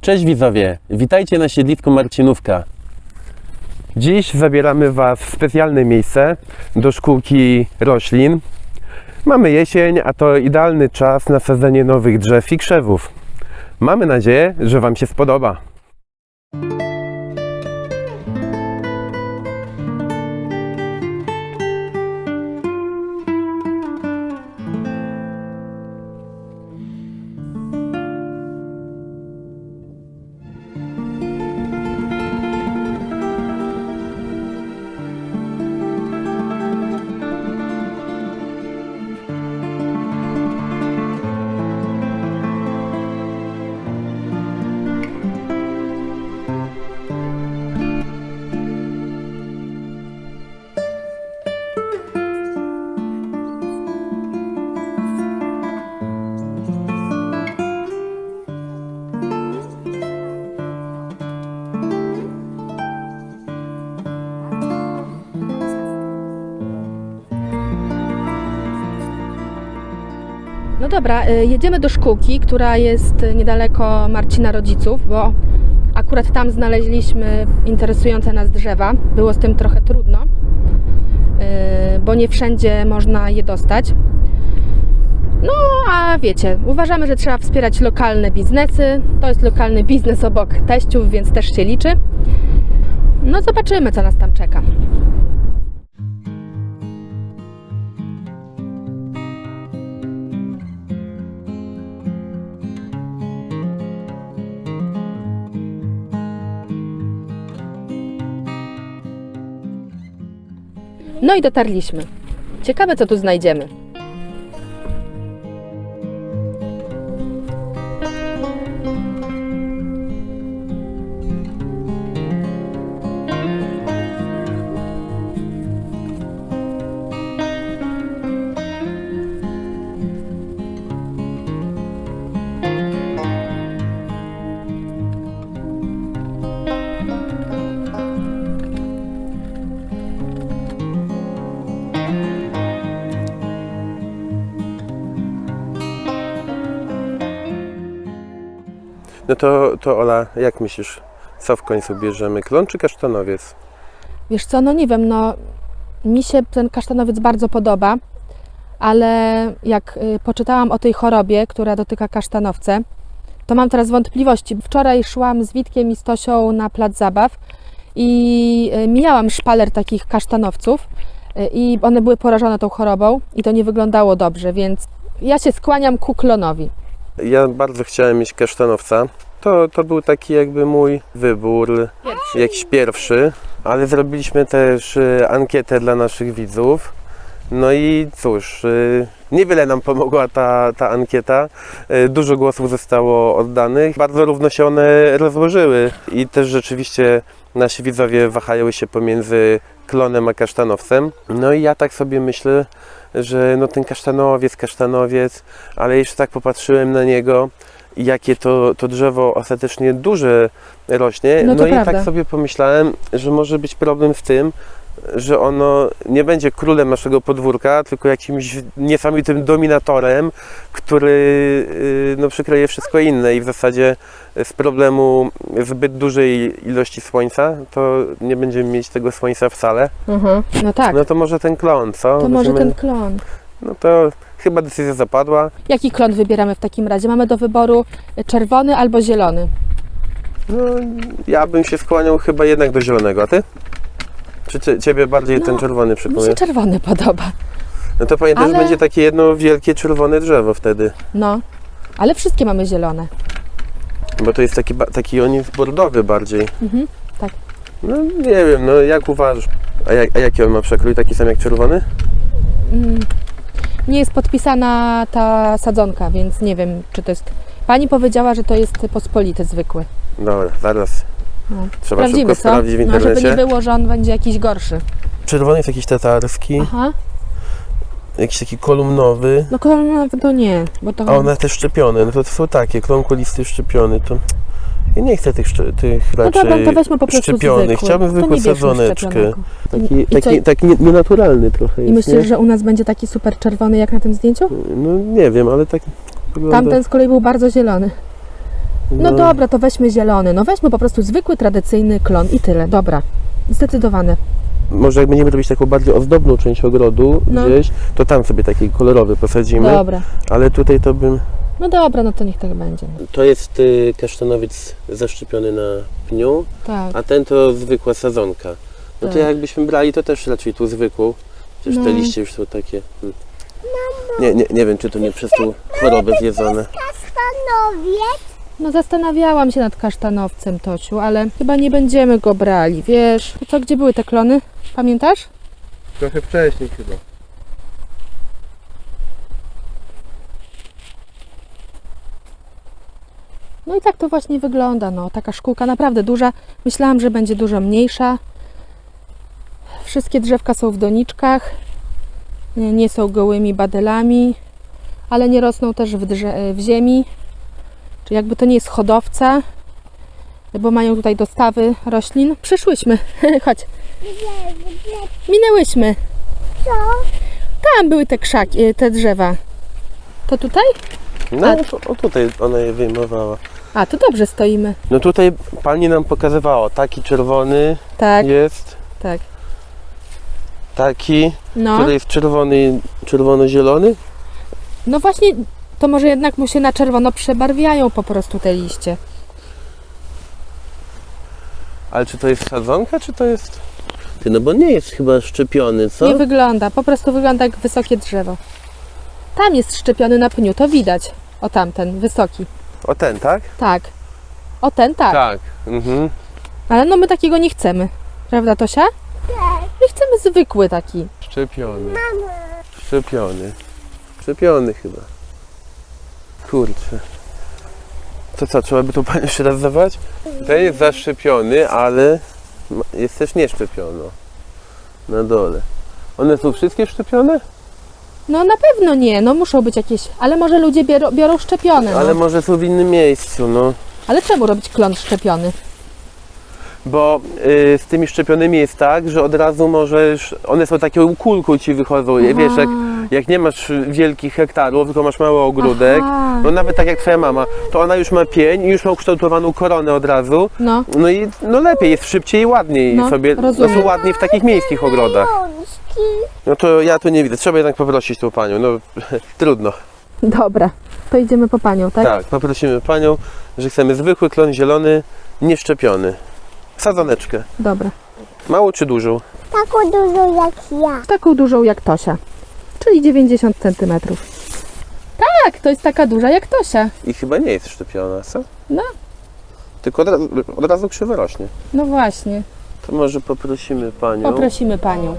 Cześć widzowie, witajcie na siedlisku Marcinówka. Dziś zabieramy Was w specjalne miejsce do szkółki roślin. Mamy jesień, a to idealny czas na sadzenie nowych drzew i krzewów. Mamy nadzieję, że Wam się spodoba. Dobra, y, jedziemy do szkółki, która jest niedaleko Marcina Rodziców, bo akurat tam znaleźliśmy interesujące nas drzewa. Było z tym trochę trudno, y, bo nie wszędzie można je dostać. No a wiecie, uważamy, że trzeba wspierać lokalne biznesy. To jest lokalny biznes obok teściów, więc też się liczy. No zobaczymy, co nas tam No i dotarliśmy. Ciekawe, co tu znajdziemy. To, Ola, jak myślisz, co w końcu bierzemy, klon czy kasztanowiec? Wiesz co, no nie wiem, no mi się ten kasztanowiec bardzo podoba, ale jak y, poczytałam o tej chorobie, która dotyka kasztanowce, to mam teraz wątpliwości. Wczoraj szłam z Witkiem i Stosią na plac zabaw i y, mijałam szpaler takich kasztanowców y, i one były porażone tą chorobą i to nie wyglądało dobrze, więc ja się skłaniam ku klonowi. Ja bardzo chciałem mieć kasztanowca. To, to był taki jakby mój wybór, jakiś pierwszy, ale zrobiliśmy też y, ankietę dla naszych widzów. No i cóż, y, niewiele nam pomogła ta, ta ankieta. Y, Dużo głosów zostało oddanych. Bardzo równo się one rozłożyły i też rzeczywiście nasi widzowie wahają się pomiędzy klonem a kasztanowcem. No i ja tak sobie myślę, że no ten kasztanowiec, kasztanowiec, ale jeszcze tak popatrzyłem na niego, jakie to, to drzewo ostatecznie duże rośnie. No to i prawda. tak sobie pomyślałem, że może być problem w tym, że ono nie będzie królem naszego podwórka, tylko jakimś niesamowitym dominatorem, który y, no, przykryje wszystko inne i w zasadzie z problemu zbyt dużej ilości słońca, to nie będziemy mieć tego słońca wcale. No tak, No to może ten klon, co? to może Będziemy- ten klon. No to chyba decyzja zapadła. Jaki klon wybieramy w takim razie? Mamy do wyboru czerwony albo zielony. No, ja bym się skłaniał chyba jednak do zielonego, a ty? Czy cie- ciebie bardziej No, ten czerwony Mi przekonuje? się czerwony podoba. No to pamiętaj, ale- że będzie takie jedno wielkie czerwone drzewo wtedy. No, ale wszystkie mamy zielone. Bo to jest taki, ba- taki on jest bordowy bardziej. Mhm, tak. No nie wiem, no jak uważasz? A, jak, a jaki on ma przekrój? Taki sam jak czerwony? Mm, nie jest podpisana ta sadzonka, więc nie wiem, czy to jest. Pani powiedziała, że to jest pospolity zwykły. Dobra, zaraz. No. Trzeba Sprawdzimy, szybko co? sprawdzić w No, żeby internecie. nie było, że on będzie jakiś gorszy. Czerwony jest jakiś tatarski, Aha. jakiś taki kolumnowy. No kolor to nie, bo to. A one też szczepione, no to, są takie, klon kulisty szczepiony, to ja nie chcę tych, szcze- tych no raczej dobra, to weźmy po prostu szczepionych. zwykły. Chciałbym zwykłą sadzoneczkę. Taki, I taki, taki nie- nienaturalny trochę I jest, myślisz, nie? że u nas będzie taki super czerwony jak na tym zdjęciu? No nie wiem, ale tak wygląda... Tamten z kolei był bardzo zielony. No dobra, to weźmy zielony. No weźmy po prostu zwykły, tradycyjny klon i tyle. Dobra. Zdecydowane. Może jak będziemy robić taką bardziej ozdobną część ogrodu No. gdzieś, to tam sobie taki kolorowy posadzimy. Dobra. Ale tutaj to bym... No dobra, no to niech tak będzie. To jest y, kasztanowiec zaszczepiony na pniu, Tak. a ten to zwykła sadzonka. No to Tak. jakbyśmy brali, to też raczej tu zwykłą. Przecież te No. liście już są takie... Hmm. Nie, nie, nie wiem, czy to nie przez tą chorobę zjedzone. Kasztanowiec. No zastanawiałam się nad kasztanowcem, Tosiu, ale chyba nie będziemy go brali, wiesz? To co, gdzie były te klony? Pamiętasz? Trochę wcześniej chyba. No i tak to właśnie wygląda, no. Taka szkółka naprawdę duża. Myślałam, że będzie dużo mniejsza. Wszystkie drzewka są w doniczkach. Nie, są gołymi badelami, ale nie rosną też w, drze- w ziemi. Czy jakby to nie jest hodowca, bo mają tutaj dostawy roślin. Przyszłyśmy, chodź. Minęłyśmy. Co? Tam były te krzaki, y, te drzewa. To tutaj? No, A- to, o tutaj ona je wyjmowała. A, to dobrze stoimy. No tutaj pani nam pokazywała, taki czerwony Tak, jest, tak. taki, No. który jest czerwony, czerwono-zielony. No właśnie, to może jednak mu się na czerwono przebarwiają po prostu te liście. Ale czy to jest sadzonka, czy to jest... Ty, no bo nie jest chyba szczepiony, co? Nie wygląda, po prostu wygląda jak wysokie drzewo. Tam jest szczepiony na pniu, to widać. O tamten, wysoki. O ten, tak? Tak. O ten tak. Tak. Mhm. Ale no my takiego nie chcemy. Prawda, Tosia? Tak. My chcemy zwykły taki. Szczepiony. Szczepiony. Szczepiony chyba. Kurczę. To co, trzeba by tu pani jeszcze raz dawać? Ten jest zaszczepiony, ale ma- jest też nieszczepiony. Na dole. One są wszystkie szczepione? No na pewno nie, no muszą być jakieś, ale może ludzie biorą, biorą szczepione. No. Ale Ale... może są w innym miejscu, no. czemu robić klon szczepiony? Bo y, z tymi szczepionymi jest tak, że od razu możesz, one są taką kulką ci wychodzą, wiesz, jak, jak nie masz wielkich hektarów, tylko masz mały ogródek, Aha. no nawet tak jak twoja mama, to ona już ma pień i już ma ukształtowaną koronę od razu, No, no i no lepiej, jest szybciej i ładniej No, sobie, no rozumiem. są ładniej w takich miejskich ogrodach. No to ja tu nie widzę, trzeba jednak poprosić tą panią, no trudno. dobra. To idziemy po panią, tak? Tak, poprosimy panią, że chcemy zwykły klon zielony, nieszczepiony. Sadzoneczkę. Dobra. Małą czy dużą? Taką dużą jak ja. Taką dużą jak Tosia, czyli 90 cm. Tak, to jest taka duża jak Tosia. I chyba nie jest szczepiona, co? No. Tylko od razu, od razu krzywo rośnie. No właśnie, To może poprosimy panią. poprosimy panią.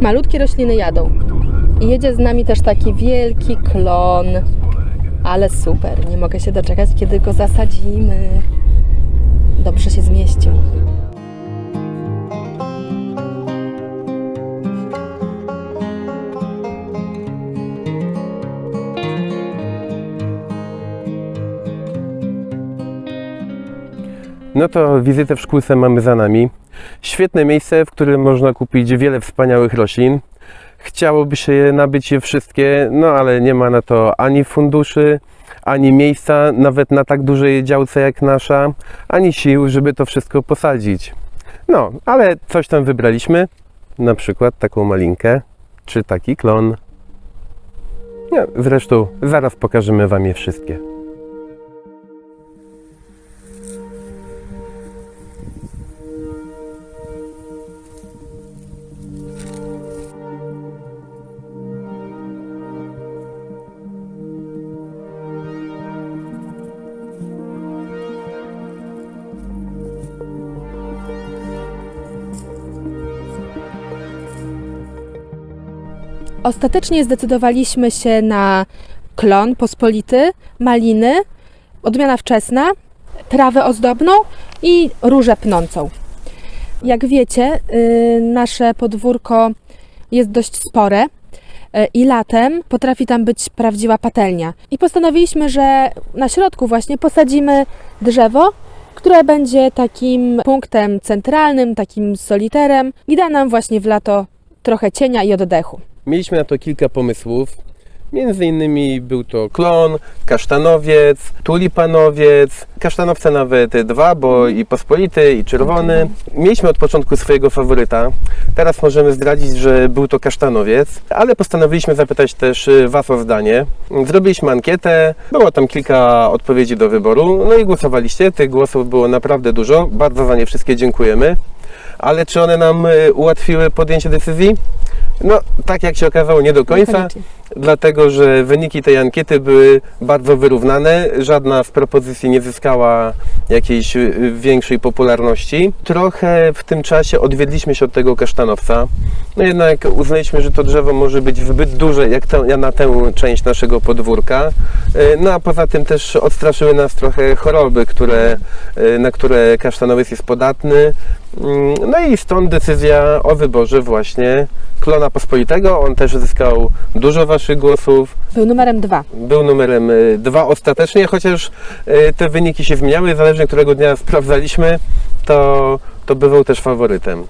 Malutkie rośliny jadą. I jedzie z nami też taki wielki klon. Ale super, nie mogę się doczekać, kiedy go zasadzimy. Dobrze się zmieścił. No to wizytę w szkółce mamy za nami. Świetne miejsce, w którym można kupić wiele wspaniałych roślin. Chciałoby się nabyć je wszystkie, no ale nie ma na to ani funduszy, ani miejsca, nawet na tak dużej działce jak nasza, ani sił, żeby to wszystko posadzić. No, ale coś tam wybraliśmy, na przykład taką malinkę, czy taki klon. No, zresztą zaraz pokażemy Wam je wszystkie. Ostatecznie zdecydowaliśmy się na klon pospolity, maliny, odmiana wczesna, trawę ozdobną i różę pnącą. Jak wiecie, y, nasze podwórko jest dość spore y, i latem potrafi tam być prawdziwa patelnia. I postanowiliśmy, że na środku właśnie posadzimy drzewo, które będzie takim punktem centralnym, takim soliterem i da nam właśnie w lato trochę cienia i oddechu. Mieliśmy na to kilka pomysłów. Między innymi był to klon, kasztanowiec, tulipanowiec, kasztanowce nawet dwa, bo i pospolity, i czerwony. Mieliśmy od początku swojego faworyta. Teraz możemy zdradzić, że był to kasztanowiec, ale postanowiliśmy zapytać też y, Was o zdanie. Zrobiliśmy ankietę, było tam kilka odpowiedzi do wyboru, no i głosowaliście. Tych głosów było naprawdę dużo. Bardzo za nie wszystkie dziękujemy. Ale czy one nam y, ułatwiły podjęcie decyzji? No, tak jak się okazało, nie do końca Niekoniecznie. Dlatego że wyniki tej ankiety były bardzo wyrównane. Żadna z propozycji nie zyskała jakiejś y, większej popularności. Trochę w tym czasie odwiedliśmy się od tego kasztanowca. No jednak uznaliśmy, że to drzewo może być zbyt duże jak te, na tę część naszego podwórka. Y, No a poza tym też odstraszyły nas trochę choroby, które, y, na które kasztanowiec jest podatny. Mm, No i stąd decyzja o wyborze właśnie klona pospolitego. On też zyskał dużo Waszych głosów. Był numerem dwa. Był numerem y, dwa ostatecznie, chociaż y, te wyniki się zmieniały, zależnie którego dnia sprawdzaliśmy, to, to bywał też faworytem.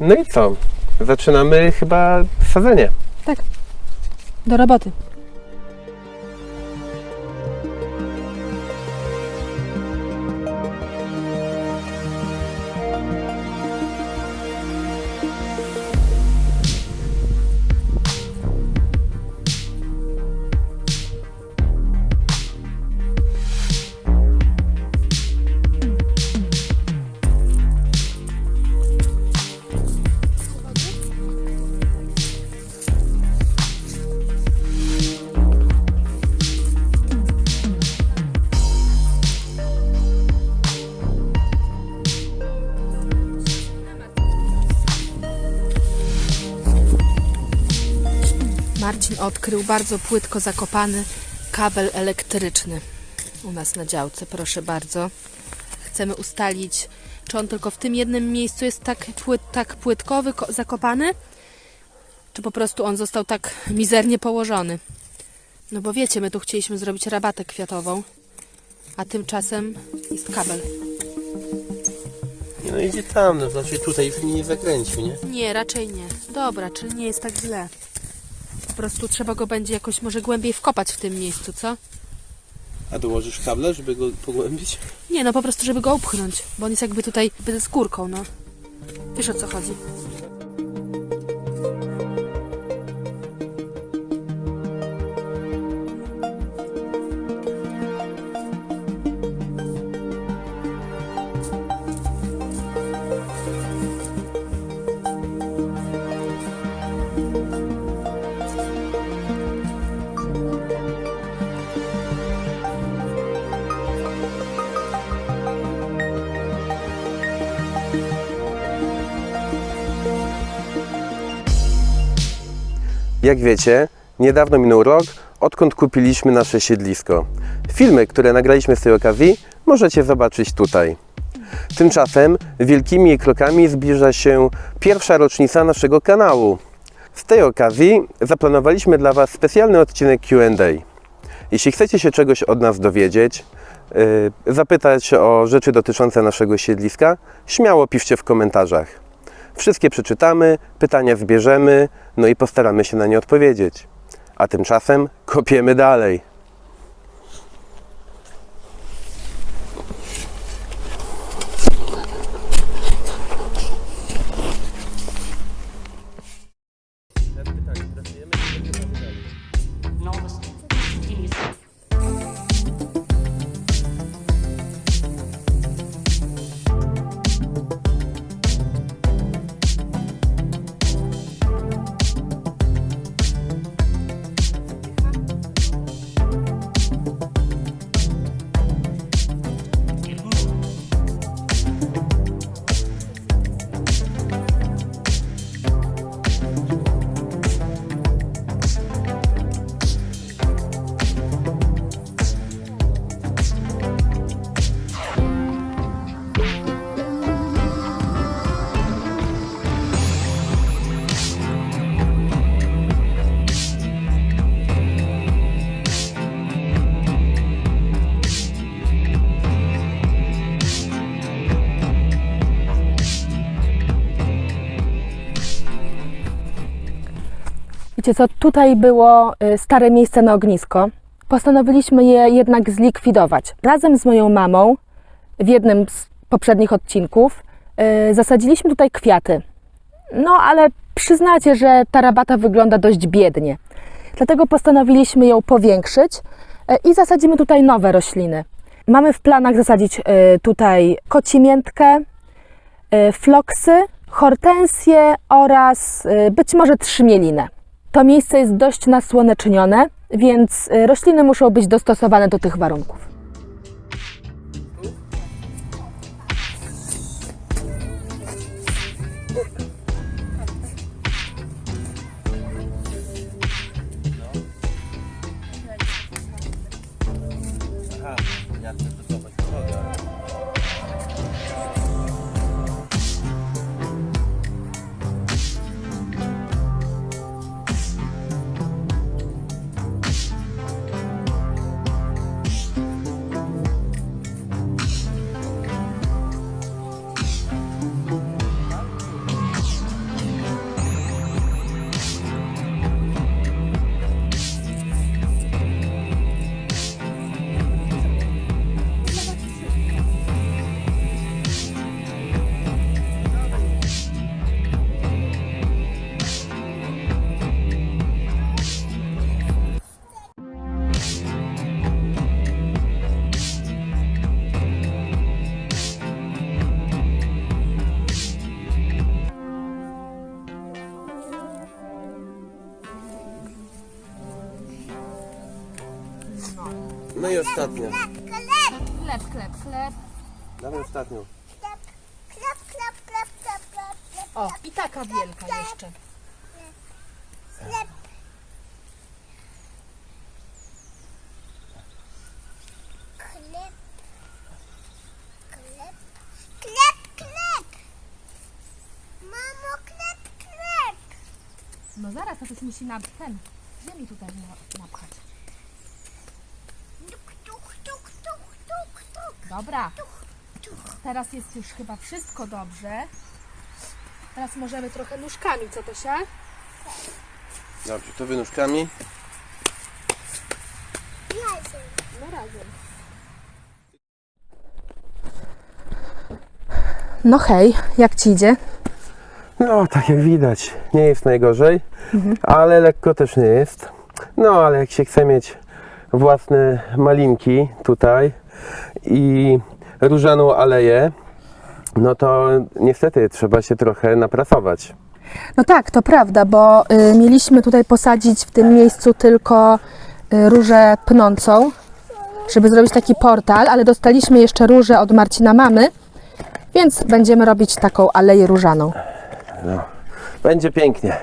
No i co? Zaczynamy chyba sadzenie. Do roboty. Marcin odkrył bardzo płytko zakopany kabel elektryczny u nas na działce. Proszę bardzo. Chcemy ustalić, czy on tylko w tym jednym miejscu jest tak, płyt, tak płytko zakopany, czy po prostu on został tak mizernie położony. No bo wiecie, my tu chcieliśmy zrobić rabatę kwiatową, a tymczasem jest kabel. No idzie tam, no znaczy tutaj nie zakręcił, nie? Nie, raczej nie. Dobra, czyli nie jest tak źle. Po prostu trzeba go będzie jakoś może głębiej wkopać w tym miejscu, co? A dołożysz kable, żeby go pogłębić? Nie, no po prostu, żeby go upchnąć, bo on jest jakby tutaj ze skórką, no. Wiesz o co chodzi. Jak wiecie, niedawno minął rok, odkąd kupiliśmy nasze siedlisko. Filmy, które nagraliśmy z tej okazji, możecie zobaczyć tutaj. Tymczasem wielkimi krokami zbliża się pierwsza rocznica naszego kanału. Z tej okazji zaplanowaliśmy dla Was specjalny odcinek QA. Jeśli chcecie się czegoś od nas dowiedzieć, yy, zapytać o rzeczy dotyczące naszego siedliska, śmiało piszcie w komentarzach. Wszystkie przeczytamy, pytania zbierzemy, no i postaramy się na nie odpowiedzieć. A tymczasem kopiemy dalej. Wiecie co, tutaj było y, stare miejsce na ognisko. Postanowiliśmy je jednak zlikwidować. Razem z moją mamą w jednym z poprzednich odcinków y, zasadziliśmy tutaj kwiaty. No ale przyznacie, że ta rabata wygląda dość biednie. Dlatego postanowiliśmy ją powiększyć y, i zasadzimy tutaj nowe rośliny. Mamy w planach zasadzić tutaj kocimiętkę, floksy, hortensje oraz być może trzmielinę. To miejsce jest dość nasłonecznione, więc y, rośliny muszą być dostosowane do tych warunków. Dawaj ostatnią. Klap, klap, klap, klap, klap. O, i taka wielka jeszcze. Klep. Klep. Klep. Klep, klep. Mamo, klep, klep. No zaraz, to coś musi na ten ziemi tutaj na- napchać. Dobra. Teraz jest już chyba wszystko dobrze. Teraz możemy trochę nóżkami, co to się? Dobrze, to wynóżkami. Razem. No razem. No hej, jak ci idzie? No, tak jak widać, nie jest najgorzej, ale lekko też nie jest. No, ale jak się chce mieć własne malinki tutaj i różaną aleję, no to niestety trzeba się trochę napracować. No tak, to prawda, bo y, mieliśmy tutaj posadzić w tym miejscu tylko y, różę pnącą, żeby zrobić taki portal, ale dostaliśmy jeszcze różę od Marcina mamy, więc będziemy robić taką aleję różaną. Będzie pięknie.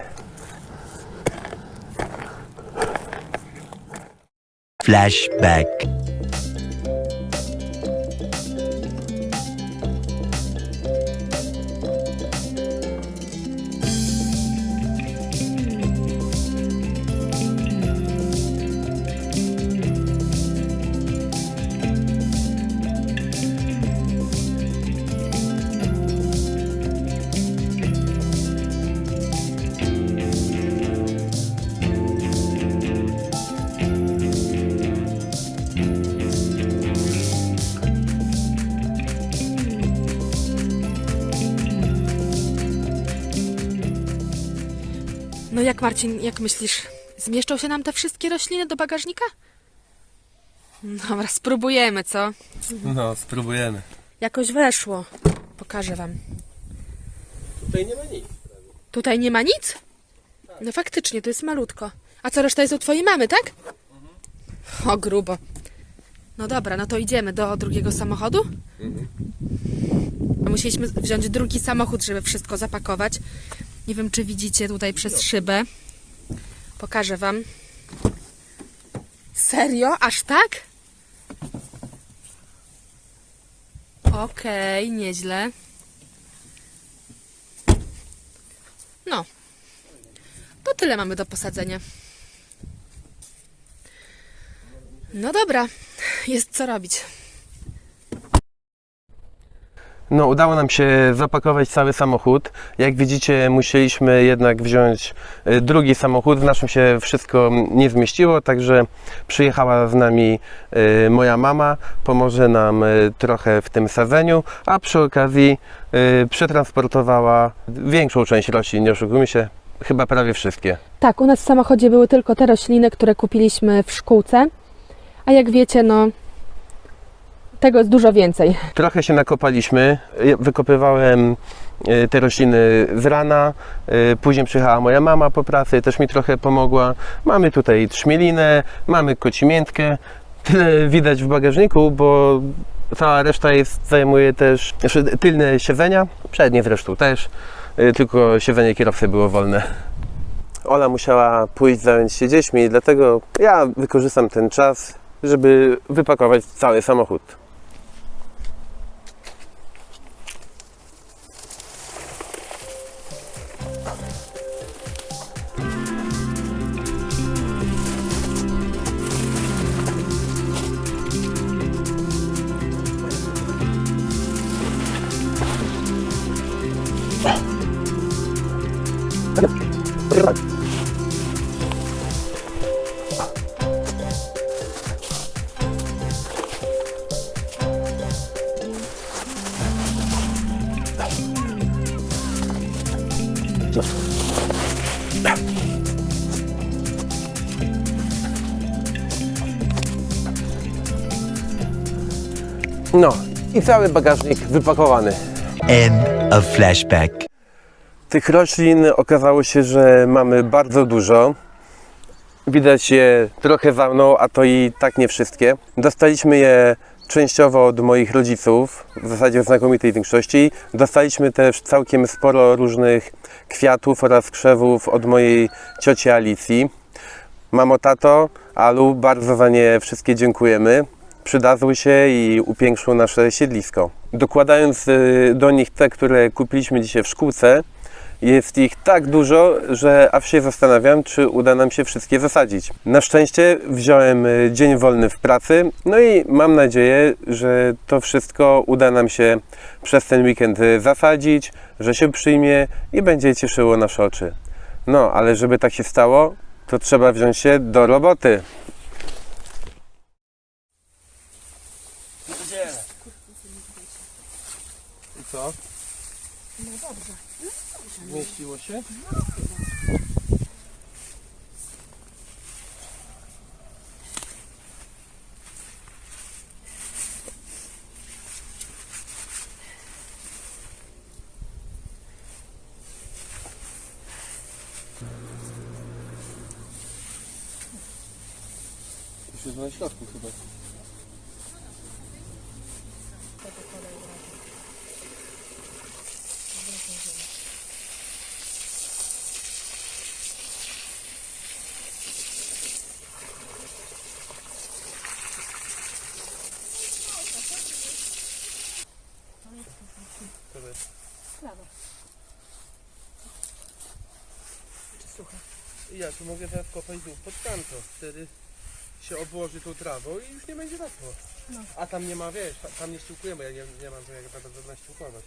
Flashback. Jak Marcin, jak myślisz, zmieszczą się nam te wszystkie rośliny do bagażnika? Dobra, spróbujemy, co? No, spróbujemy. Jakoś weszło. Pokażę Wam. Tutaj nie ma nic. Tutaj nie ma nic? No faktycznie, to jest malutko. A co reszta jest u Twojej mamy, tak? O, grubo. No dobra, no to idziemy do drugiego samochodu. A Musieliśmy wziąć drugi samochód, żeby wszystko zapakować. Nie wiem, czy widzicie tutaj przez szybę. Pokażę Wam. Serio? Aż tak? Okej, nieźle. No. To tyle mamy do posadzenia. No dobra, jest co robić. No, udało nam się zapakować cały samochód. Jak widzicie, musieliśmy jednak wziąć e, drugi samochód. W naszym się wszystko nie zmieściło, także przyjechała z nami e, moja mama, pomoże nam e, trochę w tym sadzeniu, a przy okazji przetransportowała większą część roślin, nie oszukujmy się, chyba prawie wszystkie. Tak, u nas w samochodzie były tylko te rośliny, które kupiliśmy w szkółce. A jak wiecie, no tego jest dużo więcej. Trochę się nakopaliśmy. Wykopywałem e, te rośliny z rana. E, Później przyjechała moja mama po pracy, też mi trochę pomogła. Mamy tutaj trzmielinę, mamy kocimiętkę. Tyle widać w bagażniku, bo cała reszta jest, zajmuje też tylne siedzenia, przednie zresztą też, e, tylko siedzenie kierowcy było wolne. Ola musiała pójść zająć się dziećmi, dlatego ja wykorzystam ten czas, żeby wypakować cały samochód. I cały bagażnik wypakowany. End of flashback. Tych roślin okazało się, że mamy bardzo dużo. Widać je trochę za mną, a to i tak nie wszystkie. Dostaliśmy je częściowo od moich rodziców, w zasadzie w znakomitej większości. Dostaliśmy też całkiem sporo różnych kwiatów oraz krzewów od mojej cioci Alicji. Mamo, tato, Alu, bardzo za nie wszystkie dziękujemy. Przydadzły się i upiększą nasze siedlisko. Dokładając y, do nich te, które kupiliśmy dzisiaj w szkółce, jest ich tak dużo, że aż się zastanawiam, czy uda nam się wszystkie zasadzić. Na szczęście wziąłem y, dzień wolny w pracy, no i mam nadzieję, że to wszystko uda nam się przez ten weekend y, zasadzić, że się przyjmie i będzie cieszyło nasze oczy. No, ale żeby tak się stało, to trzeba wziąć się do roboty. Co? No dobrze. Zmieściło się? Już jest na środku chyba. Tu mogę teraz kopać znów pod tamto. Wtedy się obłoży tą trawą i już nie będzie rosło. A tam nie ma, wiesz, ta- tam nie ściółkujemy, ja nie, nie mam jak za bardzo naściółkować.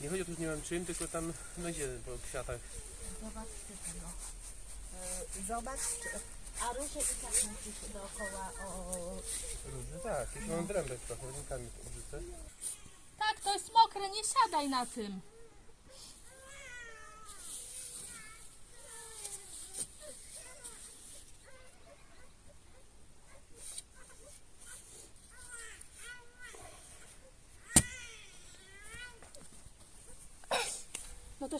Nie chodzi o to, że nie mam czym, tylko tam będzie po kwiatach. Zobacz, a róże i tak musisz dookoła o... Różne, tak, jeszcze mam drębek trochę, rękami obrzucę. Tak, to jest mokre, nie siadaj na tym.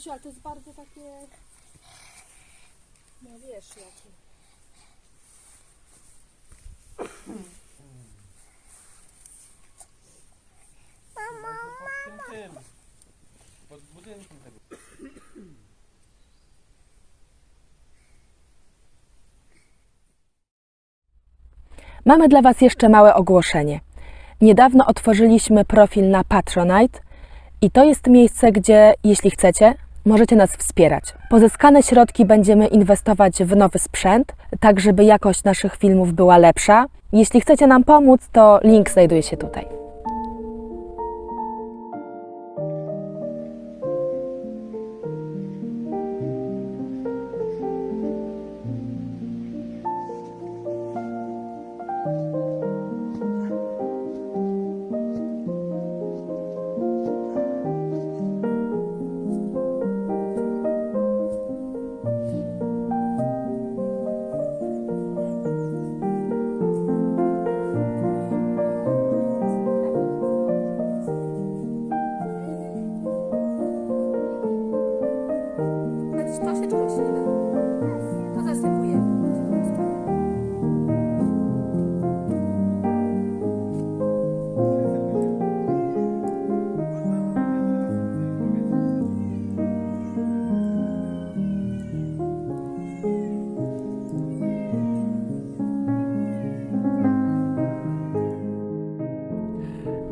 To się, ale to jest bardzo takie... No wiesz jakie. Pod tym, tym, pod budynkiem tego. Mamy dla Was jeszcze małe ogłoszenie. Niedawno otworzyliśmy profil na Patronite i to jest miejsce, gdzie, jeśli chcecie, możecie nas wspierać. Pozyskane środki będziemy inwestować w nowy sprzęt, tak żeby jakość naszych filmów była lepsza. Jeśli chcecie nam pomóc, to link znajduje się tutaj.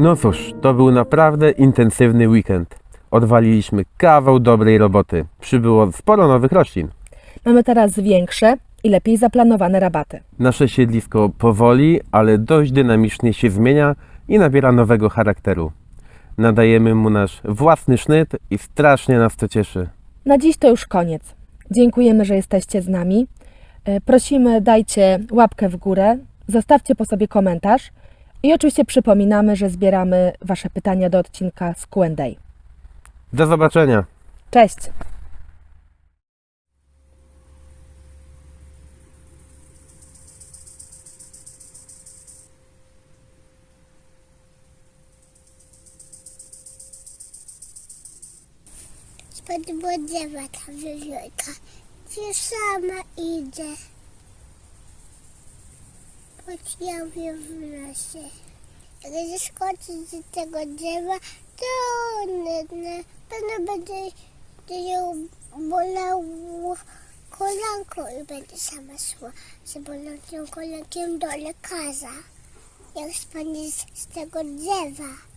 No cóż, to był naprawdę intensywny weekend. Odwaliliśmy kawał dobrej roboty. Przybyło sporo nowych roślin. Mamy teraz większe i lepiej zaplanowane rabaty. Nasze siedlisko powoli, ale dość dynamicznie się zmienia i nabiera nowego charakteru. Nadajemy mu nasz własny sznyt i strasznie nas to cieszy. Na dziś to już koniec. Dziękujemy, że jesteście z nami. E, Prosimy, dajcie łapkę w górę, zostawcie po sobie komentarz i oczywiście przypominamy, że zbieramy Wasze pytania do odcinka z Q&A. Do zobaczenia! Cześć! Spod drzewa ta wiewiórka. Gdzie sama idzie. Podjawię w lesie. Zeskoczy z tego drzewa, to nydne. Pewno będzie ją bolało kolanko i będzie sama szła z bolącym kolankiem do lekarza. Jak spadnie z, z tego drzewa.